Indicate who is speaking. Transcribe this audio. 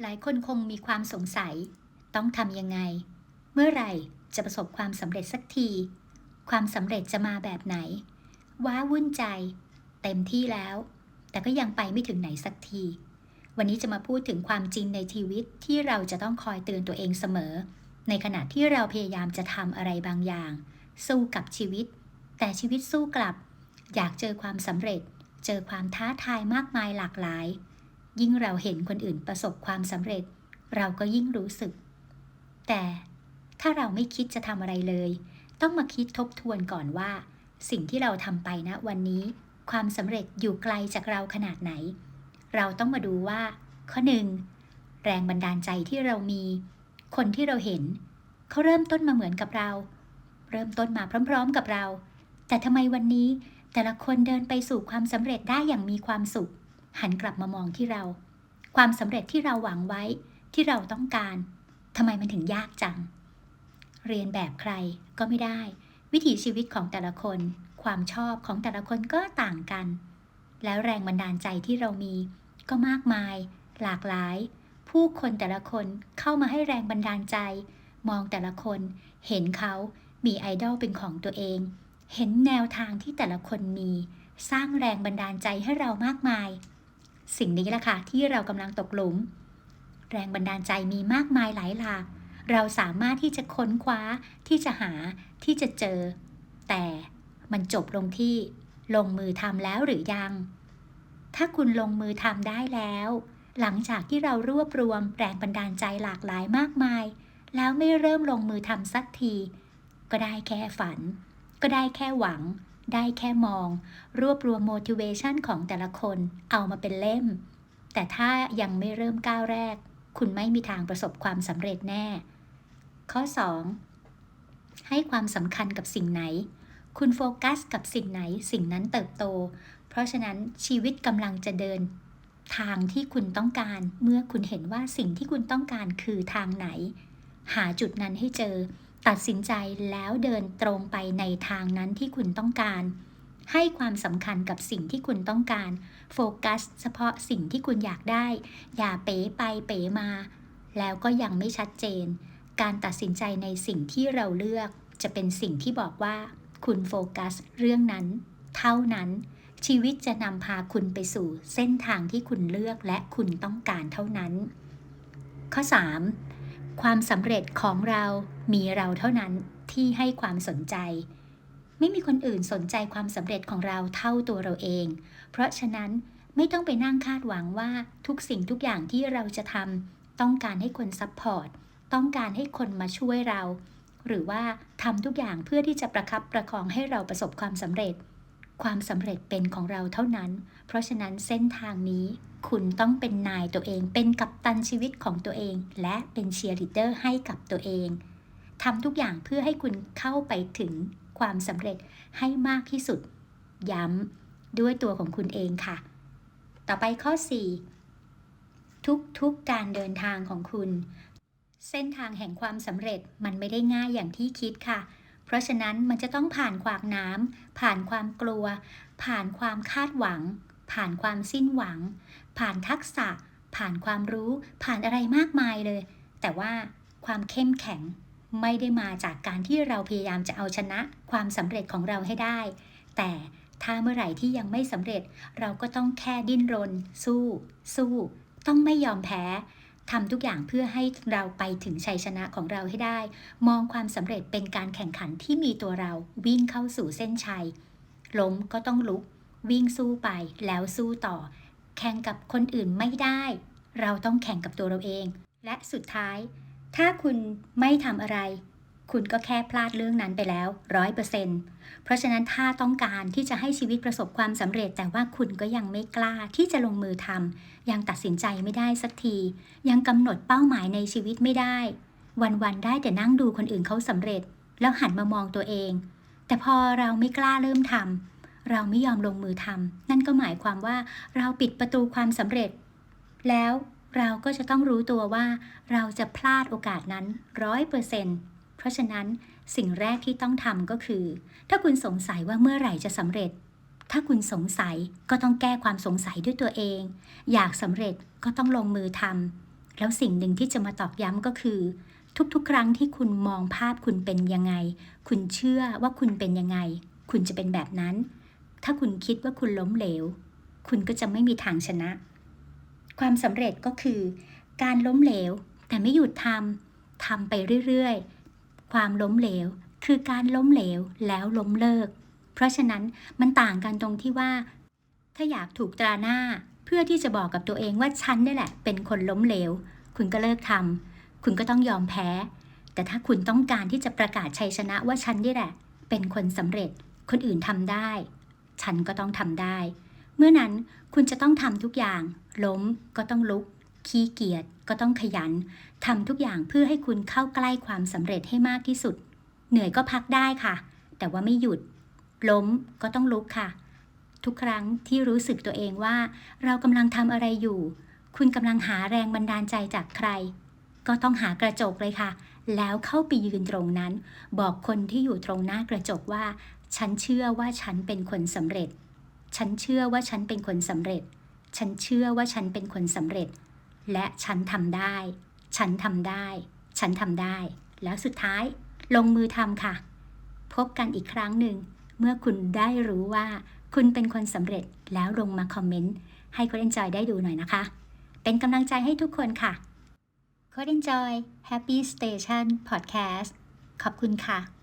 Speaker 1: หลายคนคงมีความสงสัย ต้องทำยังไง เมื่อไหร่จะประสบความสำเร็จสักที ความสำเร็จจะมาแบบไหน ว้าวุ่นใจ เต็มที่แล้ว แต่ก็ยังไปไม่ถึงไหนสักที วันนี้จะมาพูดถึงความจริงในชีวิตที่เราจะต้องคอยเตือนตัวเองเสมอ ในขณะที่เราพยายามจะทำอะไรบางอย่าง สู้กับชีวิต แต่ชีวิตสู้กลับ อยากเจอความสำเร็จ เจอความท้าทายมากมายหลากหลาย ยิ่งเราเห็นคนอื่นประสบความสำเร็จ เราก็ยิ่งรู้สึก แต่ถ้าเราไม่คิดจะทำอะไรเลย ต้องมาคิดทบทวนก่อนว่า สิ่งที่เราทำไปนะวันนี้ ความสำเร็จอยู่ไกลจากเราขนาดไหน เราต้องมาดูว่า ข้อหนึ่งแรงบันดาลใจที่เรามี คนที่เราเห็น เขาเริ่มต้นมาเหมือนกับเรา เริ่มต้นมาพร้อม ๆ กับเรา แต่ทำไมวันนี้แต่ละคนเดินไปสู่ความสำเร็จได้อย่างมีความสุข หันกลับมามองที่เรา ความสำเร็จที่เราหวังไว้ที่เราต้องการทำไมมันถึงยากจัง เรียนแบบใครก็ไม่ได้ วิถีชีวิตของแต่ละคน ความชอบของแต่ละคนก็ต่างกัน แล้วแรงบันดาลใจที่เรามี ก็มากมาย หลากหลาย ผู้คนแต่ละคนเข้ามาให้แรงบันดาลใจ มองแต่ละคน เห็นเขามีไอดอลเป็นของตัวเอง เห็นแนวทางที่แต่ละคนมี สร้างแรงบันดาลใจให้เรามากมาย สิ่งนี้แหละค่ะที่เรากำลังตกหลุม แรงบันดาลใจมีมากมายหลายหลาก เราสามารถที่จะค้นคว้าที่จะหาที่จะเจอ แต่มันจบลงที่ลงมือทำแล้วหรือยัง ถ้าคุณลงมือทำได้แล้ว หลังจากที่เรารวบรวมแรงบันดาลใจหลากหลายมากมาย แล้วไม่เริ่มลงมือทำสักที ก็ได้แค่ฝัน ก็ได้แค่หวัง ได้แค่มอง รวบรวม motivation ของแต่ละคนเอามาเป็นเล่ม แต่ถ้ายังไม่เริ่มก้าวแรก คุณไม่มีทางประสบความสำเร็จแน่ ข้อ 2. ให้ความสำคัญกับสิ่งไหน คุณโฟกัสกับสิ่งไหนสิ่งนั้นเติบโต เพราะฉะนั้นชีวิตกำลังจะเดิน ทางที่คุณต้องการเมื่อคุณเห็นว่าสิ่งที่คุณต้องการคือทางไหน หาจุดนั้นให้เจอ ตัดสินใจแล้วเดินตรงไปในทางนั้นที่คุณต้องการ ให้ความสำคัญกับสิ่งที่คุณต้องการ โฟกัสเฉพาะสิ่งที่คุณอยากได้ อย่าเป๋ไปเป๋มา แล้วก็ยังไม่ชัดเจน การตัดสินใจในสิ่งที่เราเลือก จะเป็นสิ่งที่บอกว่า คุณโฟกัสเรื่องนั้น เท่านั้น ชีวิตจะนำพาคุณไปสู่เส้นทางที่คุณเลือกและคุณต้องการเท่านั้น ข้อ 3. ความสำเร็จของเรามีเราเท่านั้นที่ให้ความสนใจ ไม่มีคนอื่นสนใจความสำเร็จของเราเท่าตัวเราเอง เพราะฉะนั้นไม่ต้องไปนั่งคาดหวังว่าทุกสิ่งทุกอย่างที่เราจะทำต้องการให้คนซัพพอร์ตต้องการให้คนมาช่วยเรา หรือว่าทำทุกอย่างเพื่อที่จะประคับประคองให้เราประสบความสำเร็จ ความสำเร็จเป็นของเราเท่านั้น เพราะฉะนั้นเส้นทางนี้ คุณต้องเป็นนายตัวเอง เป็นกัปตันชีวิตของตัวเอง และเป็นเชียร์ลีดเดอร์ให้กับตัวเองทำทุกอย่างเพื่อให้คุณเข้าไปถึงความสำเร็จให้มากที่สุด ย้ำด้วยตัวของคุณเองค่ะ ต่อไปข้อ 4 ทุกๆการเดินทางของคุณ เส้นทางแห่งความสำเร็จมันไม่ได้ง่ายอย่างที่คิดค่ะ เพราะฉะนั้นมันจะต้องผ่านขวากน้ำผ่านความกลัว ผ่านความคาดหวัง ผ่านความสิ้นหวัง ผ่านทักษะ ผ่านความรู้ ผ่านอะไรมากมายเลย แต่ว่าความเข้มแข็งไม่ได้มาจากการที่เราพยายามจะเอาชนะความสำเร็จของเราให้ได้ แต่ถ้าเมื่อไหร่ที่ยังไม่สำเร็จ เราก็ต้องแค่ดิ้นรน สู้ สู้ ต้องไม่ยอมแพ้ทำทุกอย่างเพื่อให้เราไปถึงชัยชนะของเราให้ได้ มองความสำเร็จเป็นการแข่งขันที่มีตัวเราวิ่งเข้าสู่เส้นชัย ล้มก็ต้องลุก วิ่งสู้ไปแล้วสู้ต่อ แข่งกับคนอื่นไม่ได้ เราต้องแข่งกับตัวเราเอง และสุดท้าย ถ้าคุณไม่ทำอะไร คุณก็แค่พลาดเรื่องนั้นไปแล้วร้อยเปอร์เซ็นต์เพราะฉะนั้นถ้าต้องการที่จะให้ชีวิตประสบความสำเร็จ แต่ว่าคุณก็ยังไม่กล้าที่จะลงมือทำยังตัดสินใจไม่ได้สักที ยังกำหนดเป้าหมายในชีวิตไม่ได้ วันๆได้แต่นั่งดูคนอื่นเขาสำเร็จ แล้วหันมามองตัวเอง แต่พอเราไม่กล้าเริ่มทำ เราไม่ยอมลงมือทำนั่นก็หมายความว่าเราปิดประตูความสำเร็จ แล้วเราก็จะต้องรู้ตัวว่า เราจะพลาดโอกาสนั้นร้อยเปอร์เซ็นต์เพราะฉะนั้นสิ่งแรกที่ต้องทำก็คือ ถ้าคุณสงสัยว่าเมื่อไหร่จะสำเร็จ ถ้าคุณสงสัยก็ต้องแก้ความสงสัยด้วยตัวเอง อยากสำเร็จก็ต้องลงมือทำแล้วสิ่งหนึ่งที่จะมาตอกย้ำก็คือ ทุกๆ ครั้งที่คุณมองภาพคุณเป็นยังไง คุณเชื่อว่าคุณเป็นยังไง คุณจะเป็นแบบนั้น ถ้าคุณคิดว่าคุณล้มเหลว คุณก็จะไม่มีทางชนะ ความสำเร็จก็คือ การล้มเหลว แต่ไม่หยุดทำทำไปเรื่อยๆ ความล้มเหลว คือการล้มเหลวแล้วล้มเลิก เพราะฉะนั้นมันต่างกันตรงที่ว่า ถ้าอยากถูกตราหน้า เพื่อที่จะบอกกับตัวเองว่าฉันนี่แหละ เป็นคนล้มเหลว คุณก็เลิกทำคุณก็ต้องยอมแพ้ แต่ถ้าคุณต้องการที่จะประกาศชัยชนะว่าฉันนี่แหละ เป็นคนสำเร็จ คนอื่นทำได้ ฉันก็ต้องทำได้ เมื่อนั้นคุณจะต้องทำทุกอย่าง ล้มก็ต้องลุก ขี้เกียจก็ต้องขยันทำทุกอย่างเพื่อให้คุณเข้าใกล้ความสำเร็จให้มากที่สุด เหนื่อยก็พักได้ค่ะ แต่ว่าไม่หยุด ล้มก็ต้องลุกค่ะ ทุกครั้งที่รู้สึกตัวเองว่า เรากำลังทำอะไรอยู่ คุณกำลังหาแรงบันดาลใจจากใคร ก็ต้องหากระจกเลยค่ะ แล้วเข้าไปยืนตรงนั้น บอกคนที่อยู่ตรงหน้ากระจกว่า ฉันเชื่อว่าฉันเป็นคนสำเร็จ ฉันเชื่อว่าฉันเป็นคนสำเร็จ ฉันเชื่อว่าฉันเป็นคนสำเร็จ และฉันทำได้ ฉันทำได้ ฉันทำได้ แล้วสุดท้าย ลงมือทำค่ะ พบกันอีกครั้งหนึ่ง เมื่อคุณได้รู้ว่า คุณเป็นคนสำเร็จแล้วลงมาคอมเมนต์ให้โค้ด Enjoy ได้ดูหน่อยนะคะ เป็นกำลังใจให้ทุกคนค่ะโค้ด Enjoy Happy Station Podcast ขอบคุณค่ะ